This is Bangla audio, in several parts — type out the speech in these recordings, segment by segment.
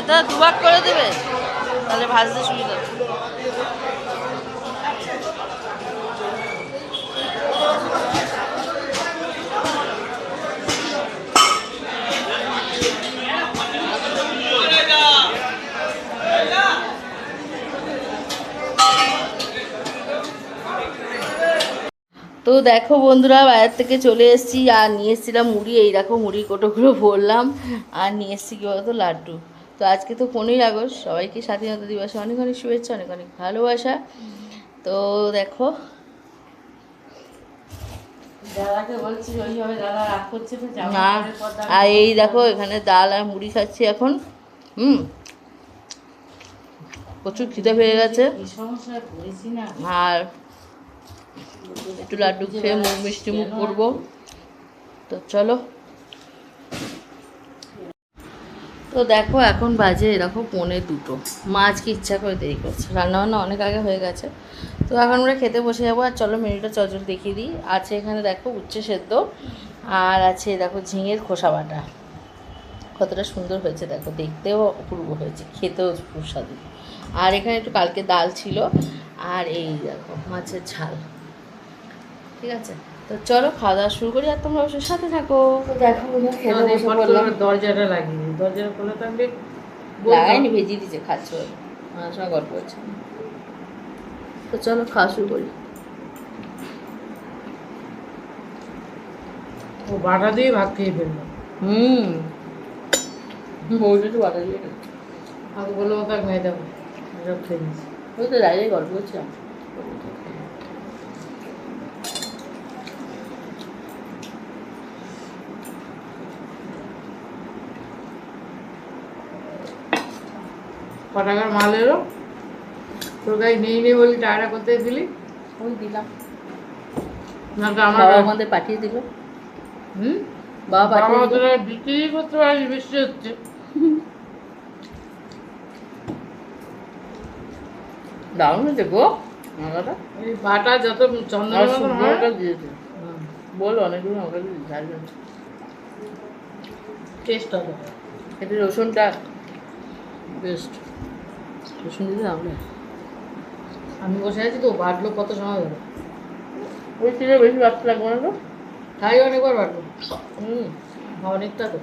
মাথা দুভাগ করে দেবে, তাহলে ভাজতে সুবিধা তো দেখো বন্ধুরা বাইরের থেকে চলে এসেছি, আর নিয়ে এসেছিলাম মুড়ি, এই দেখো মুড়ির কোটোগুলো ভরলাম, আর নিয়ে এসেছি কী বলতো, লাড্ডু। তো আজকে তো পনেরোই আগস্ট সবাইকে স্বাধীনতা দিবসে অনেক অনেক শুভেচ্ছা অনেক অনেক ভালোবাসা। তো দেখো না আর এই দেখো এখানে ডাল আর মুড়ি খাচ্ছি এখন। হুম? প্রচুর খিদে পেয়ে গেছে। আর একটু লাড্ডু খেয়ে মুখ মিষ্টি মুখ করব। তো চলো। তো দেখো, এখন বাজে এরকম পৌনে দুটো। মা আজকে ইচ্ছা করে দেরি করছে। রান্নাবান্না অনেক আগে হয়ে গেছে। তো এখন আমরা খেতে বসে যাব। আর চলো মেনুটা চজল দেখিয়ে দিই। আছে এখানে দেখো উচ্ছে সেদ্ধ। আর আছে দেখো ঝিঙের খোসা বাটা। কতটা সুন্দর হয়েছে দেখো। দেখতেও অপূর্ব হয়েছে। খেতেও সুস্বাদু। আর এখানে একটু কালকে ডাল ছিল। আর এই দেখো মাছের ঝাল। ঠিক আছে? তো চলো খাওয়া দাওয়া শুরু করি আর তোমরা অবশ্যই সাথে থাকো। দেখো দরজাটা লাগিয়ে দরজাটা খোলা থাকলে লাগাইনি ভেজিয়ে দিচ্ছে খাচ্ছ আমার সঙ্গে গল্প করছে। তো চলো খাওয়া শুরু করি। ও বাটা দিয়ে ভাত খেয়ে ফেলল। হুম। বউটা একটু বাটা দিয়ে। আমাকে বলল ওকে মেয়ে দেবো ওই তো দাঁড়িয়ে গল্প করছিলাম। টাকার মাল এলো। তোর গাড়ি নেই নেই বলি টাকাটা করতে দিলি? ওই দিলাম। না তো আমার আমাদের পাঠিয়ে দিল। হুম? বাবা বাবা পাঠিয়ে দিল। বিক্রি করতে পারিস বৃষ্টি হচ্ছে। দারুণ হয়েছে গো মালাটা। এই বাটা যত হয়? দিয়েছে। বল অনেকগুলো আমাকে ঝাল টেস্ট হবে। এতে রসুনটা বেস্ট। রসুন দিতে আমরা আমি বসে আছি তো বাটলো কত সময় ধরে? ওই বেশি বাড়তে লাগবে না তো? তাই অনেকবার বাটলো। হুম অনেকটা তো।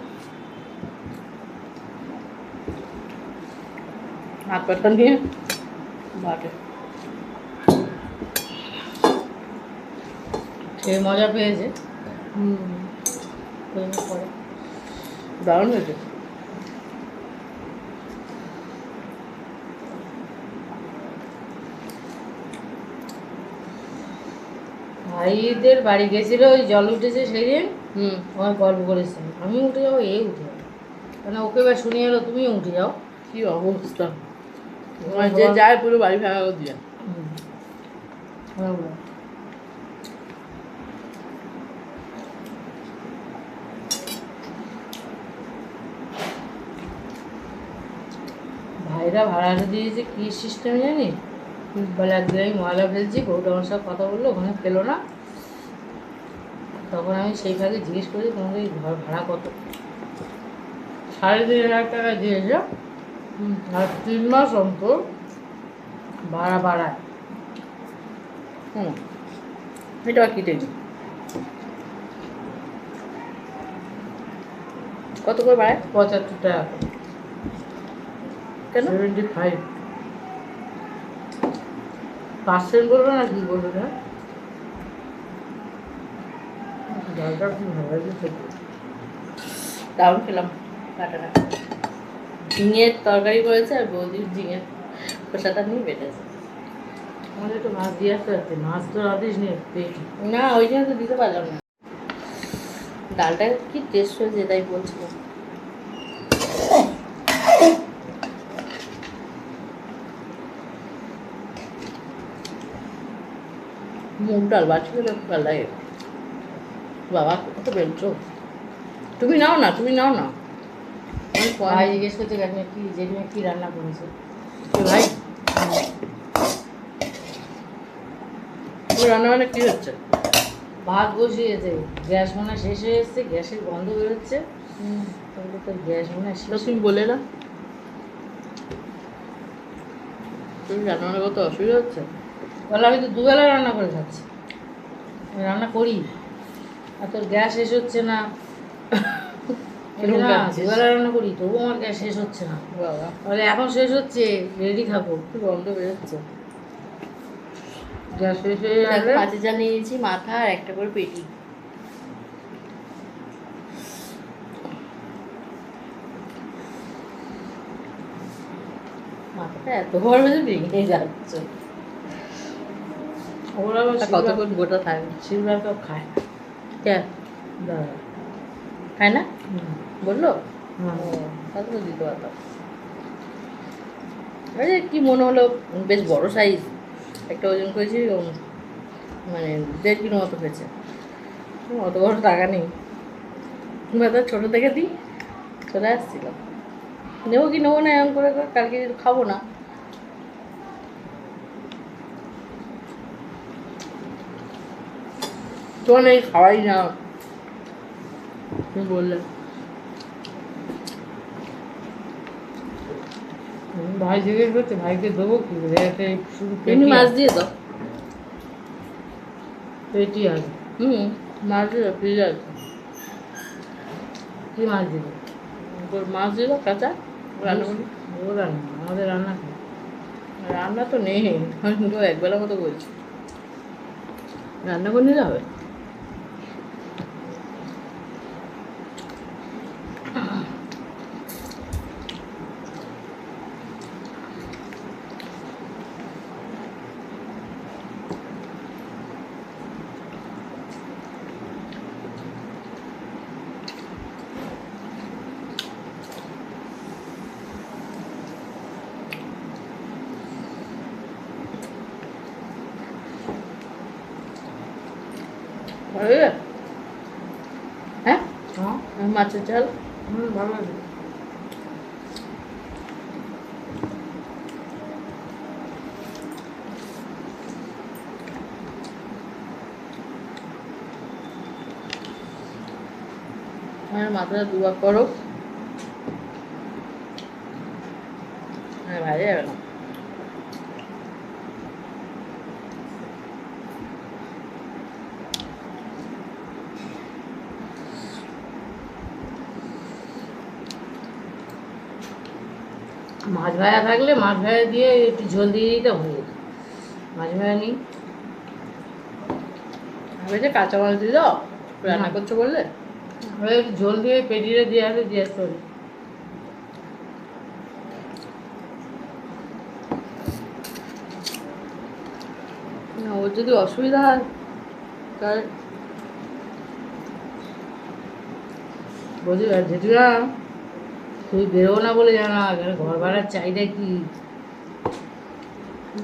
হাত পাটা নিয়ে বাটে। খেয়ে মজা পেয়েছে। হুম দারুণ হয়েছে। ভাইদের বাড়ি গেছিল ওই জল উঠেছে সেই দিন হুম। আমার গল্প করেছে। আমি উঠে যাব এ উঠে যাব। কেন ওকে এবার শুনিয়ে এলো তুমিও উঠে যাও। কি অবস্থা? যে যায় পুরো বাড়ি ভাঙা করে দিয়ে। ভাইরা ভাড়া দিয়েছে কি সিস্টেম জানিস? বলে একদিন আমি ময়লা ফেলছি, বউটা আমার সাথে কথা বলল, ওখানে ফেলো না। তখন আমি সেই ফাঁকে জিজ্ঞেস করি তোমাদের ঘর ভাড়া কত? সাড়ে তিন হাজার টাকা দিয়েছে। আর তিন মাস অন্তর ভাড়া বাড়ায়। হুম, এটা আর কি টেনশন কত করে বাড়ায়? পঁচাত্তর টাকা কেন? সেভেন্টি ফাইভ পার্সেন্ট বলবে না কি বলবে না খুব ভালো দারুণ খেলাম কাটাটা। ঝিঙের তরকারি করেছে আর বৌদির ঝিঙের খোসাটা নিয়ে বেটেছে আমাদের একটু মাছ দিয়ে আসতে পারছে মাছ তো আদিস নেই না ওই জন্য তো দিতে পারলাম না। ডালটা কি টেস্ট হয়েছে তাই বলছিলাম। মুগ ডাল খেলে খুব ভালো লাগে বাবা কত বেলছো? তুমি নাও না তুমি নাও না। ভাই জিজ্ঞেস করছে কাকিমা কি জেঠিমা কি রান্না করেছে? ভাই। রান্না বান্না কি হচ্ছে? ভাত বসিয়েছে গ্যাস মনে শেষ হয়ে এসছে গ্যাসের গন্ধ বেরোচ্ছে। তাহলে তো গ্যাস মনে হয় তুমি বলে না তুমি রান্না করতে অসুবিধা হচ্ছে? বলে আমি তো দুবেলা রান্না করে খাচ্ছি। আমি রান্না করি। আর তোর গ্যাস শেষ হচ্ছে না? দুবেলা রান্না করি তবুও আমার গ্যাস শেষ হচ্ছে না। বাবা। বলে এখন শেষ হচ্ছে রেডি কি গন্ধ বেরোচ্ছে। গ্যাস শেষ হয়ে দেখো গেলে মাছের যা মাথা আর একটা করে পেটি। মাথাটা এত বড় যে ভেঙে যাচ্ছে। ওরা কতক্ষণ গোটা থাকবে সিলভার কাপ খায় না। কে? দাদা খায় না? বলল? হ্যাঁ। দিতে পারতাম। আরে কি মনে হলো? বেশ বড় সাইজ একটা ওজন করেছি মানে দেড় কিলো মতো হয়েছে। অত বড় টাকা নেই। তার ছোটো থেকে দিই চলে আসছিলাম। নেব কি নেব না এরকম করে করে কালকে খাব না। তো নেই খাওয়াই না। তুমি বললে? ভাই জিজ্ঞেস করছে ভাইকে দেবো কি শুধু পেটি মাছ দিয়ে দাও। পেটি আছে। হুম। মাছ দিয়ে ফ্রিজ আছে। কি মাছ দিবে মাছ দাও কাঁচা? রান্না করি ও রান্না আমাদের রান্না রান্না তো নেই একবেলা মতো বলছি। রান্না করে নিলে হবে? ভালো লাগে? হ্যাঁ। হ্যাঁ মাছের ঝাল। হুম ভালো লাগে। আমার মাথাটা দুবার করো। হ্যাঁ ভালো যাবে না মাছ ভাজা থাকলে মাছ ভাজা দিয়ে একটু ঝোল দিয়ে দিতে হয়ে যেত। মাছ ভাজা নিই। যে কাঁচা মাছ দাও রান্না। করছ বললে? একটু ঝোল দিয়ে পেটিরে দিয়ে আসে দিয়ে আসতে পারি না ওর যদি অসুবিধা হয় তাহলে বলছি জেঠুরা তুই বেরোবো না বলে জানা ঘর ভাড়ার চাহিদা কি?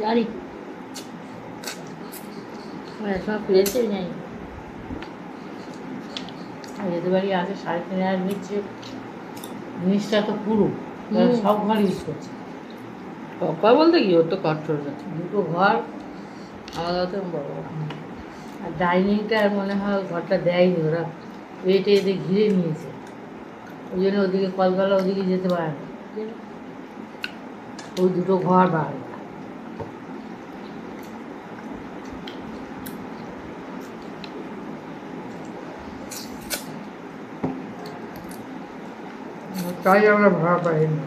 জানি। আমি একসময় ফিরেছি জানি। যেতে পারি আগে সাড়ে তিন হাজার নিচ্ছে। জিনিসটা তো পুরো। সব ঘর ইউজ করছে। পাপা বলতে কি ওর তো আছে দুটো ঘর আমাদের তো বড়। আর ডাইনিংটা মনে হয় ঘরটা দেয়নি ওরা। এটে এতে ঘিরে নিয়েছে। ওই জন্য ওদিকে কলতলা ওদিকে যেতে পারে না। ওই দুটো ঘর বার তাই আমরা ভাড়া পাই না।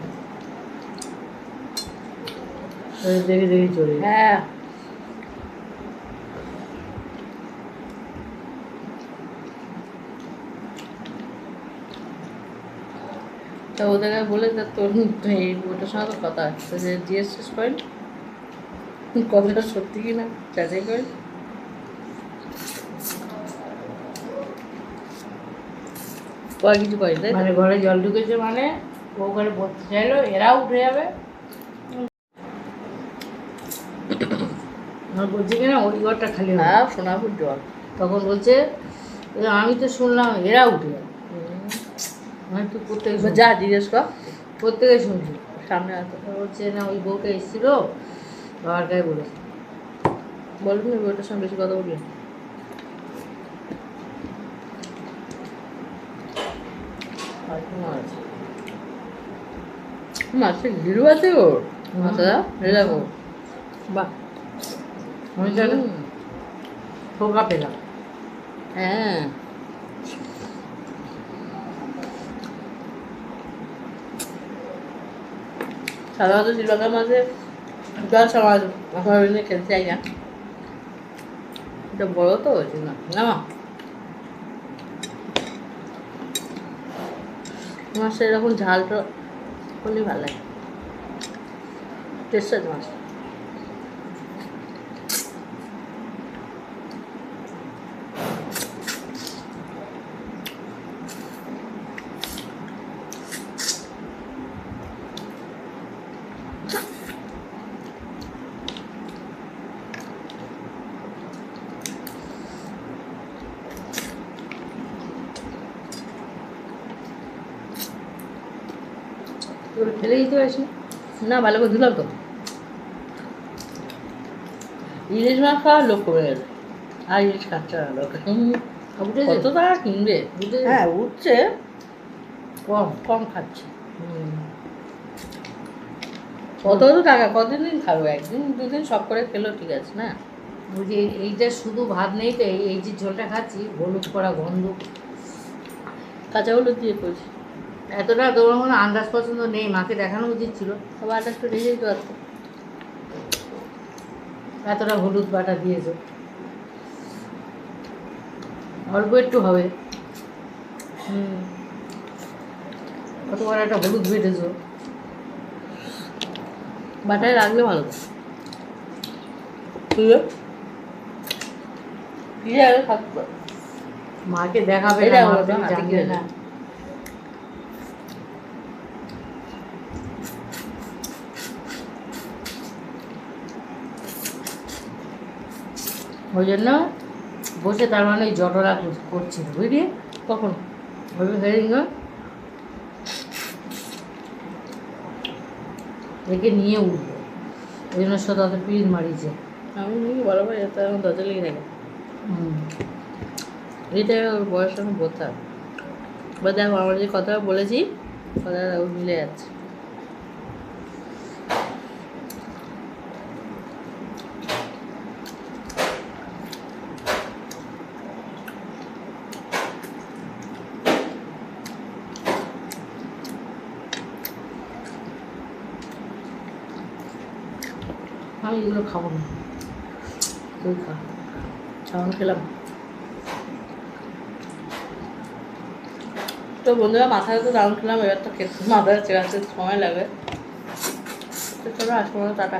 দেখে দেখে চলে হ্যাঁ। তা ওদেরকে বলে যে তোর এই ওটার সঙ্গে তো কথা। আছে যে জিএসএস পয়েন্ট কথাটা সত্যি কি না যাচাই করে কিছু করে তাই মানে ঘরে জল ঢুকেছে মানে ও ঘরে বলতে চাইলো এরাও উঠে যাবে। বলছে কিনা ওই ঘরটা খালি। হ্যাঁ সোনাপুর জল। তখন বলছে "এ, আমি তো শুনলাম এরা উঠে যাবে। তুই প্রত্যেকে। যা জিজ্ঞেস কর। প্রত্যেকে শুনছি সামনে বলছে না ওই বউটা এসেছিল বাবার গায়ে বলেছে বলবি না ওটার সঙ্গে বেশি কথা বলবি আর মাছের ঘিরু আছে ওর। মাথা রে বাহ। ঠোকা পেলাম। হ্যাঁ। সাধারণত শ্রীলঙ্কার মাঝে দশ আমার আমার খেলতে যাই না। এটা বড় তো, ওই জন্য। না মাছটা এরকম ঝালটা খুবই ভালো লাগে। মাছ তোর ফেলে দিতে পারিস না? ভালো করে ধুলাম তো। ইলিশ মাছ খাওয়ার লোক কমে গেছে আর ইলিশ খাচ্ছে না লোক উঠেছে কত টাকা কিনবে। উঠেছে? হ্যাঁ উঠছে। কম কম খাচ্ছে। কত তো টাকা কতদিন খাবে? একদিন দুদিন সব করে খেলো ঠিক আছে না? ওই যে এইটা শুধু ভাত নেই তো এই এই যে ঝোলটা খাচ্ছি হলুদ করা গন্ধ। কাঁচা হলুদ দিয়ে করছি। এতটা তোমার কোনো আন্দাজ পছন্দ নেই, মাকে দেখানো উচিত ছিল। সব পারতো এতটা হলুদ বাটা দিয়েছ। অল্প একটু হবে। হুম। কত বড় একটা হলুদ বেটেছো। বাটায় রাখলে ভালো। তো মাকে দেখাবে না মা ওটা তুমি হাতে জানবে গিয়ে না ওই জন্য বসে তার মানে ওই জটরা কর- করছিল বুঝলি? কখন? ওই হেরিং একে নিয়ে উঠবো ওই জন্য সে তাদের পিড় মারিয়েছে আমি বরাবর এটা এখন দরজা লেগে থাকে। এটা ওর বয়স এখন বোঝা। বা দেখো আমরা যে কথাটা বলেছি কথাটা ও মিলে যাচ্ছে। আমি এগুলো খাব না। খাওয়ান খেলাম। তো বন্ধুরা, মাথায় তো দাম খেলাম, এবার তো খেতে মাথায় চেয়ে সময় লাগবে তো চলো আসব টাটা।